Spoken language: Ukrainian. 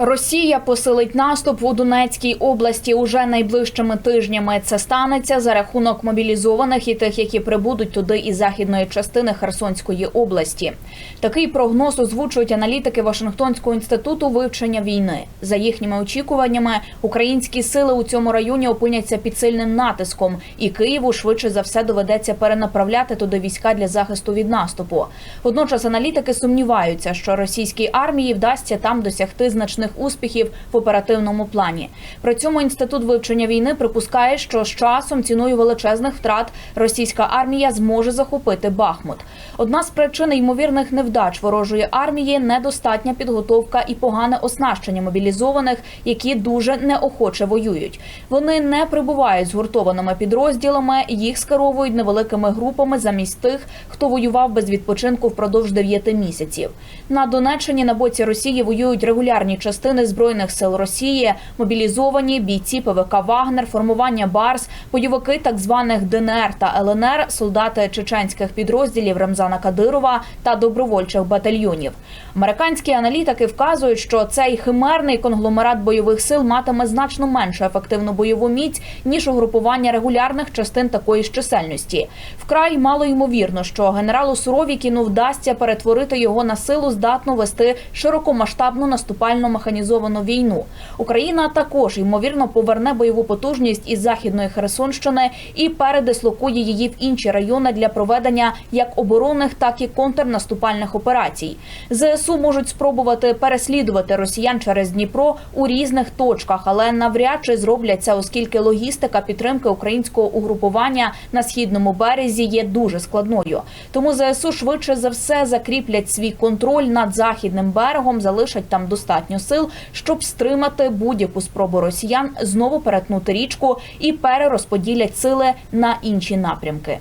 Росія посилить наступ у Донецькій області уже найближчими тижнями. Це станеться за рахунок мобілізованих і тих, які прибудуть туди із західної частини Херсонської області. Такий прогноз озвучують аналітики Вашингтонського інституту вивчення війни. За їхніми очікуваннями, українські сили у цьому районі опиняться під сильним натиском, і Києву швидше за все доведеться перенаправляти туди війська для захисту від наступу. Водночас аналітики сумніваються, що російській армії вдасться там досягти значних успіхів в оперативному плані. При цьому інститут вивчення війни припускає, що з часом ціною величезних втрат російська армія зможе захопити Бахмут. Одна з причин ймовірних невдач ворожої армії недостатня підготовка і погане оснащення мобілізованих, які дуже неохоче воюють. Вони не прибувають згуртованими підрозділами, їх скеровують невеликими групами замість тих, хто воював без відпочинку впродовж 9 місяців. На Донеччині на боці Росії воюють регулярні частини збройних сил Росії, мобілізовані бійці ПВК Вагнер, формування Барс, бойовики так званих ДНР та ЛНР, солдати чеченських підрозділів Рамзана Кадирова та добровольчих батальйонів. Американські аналітики вказують, що цей химерний конгломерат бойових сил матиме значно меншу ефективну бойову міць ніж угрупування регулярних частин такої ж чисельності. Вкрай мало ймовірно, що генералу Суровікіну вдасться перетворити його на силу, здатну вести широкомасштабну наступальну механізовану війну. Україна також ймовірно поверне бойову потужність із західної Херсонщини і передислокує її в інші райони для проведення як оборонних, так і контрнаступальних операцій. ЗСУ можуть спробувати переслідувати росіян через Дніпро у різних точках, але навряд чи зроблять це, оскільки логістика підтримки українського угрупування на східному березі є дуже складною. Тому ЗСУ швидше за все закріплять свій контроль над західним берегом, залишать там достатньо сил, щоб стримати будь-яку спробу росіян знову перетнути річку і перерозподілять сили на інші напрямки.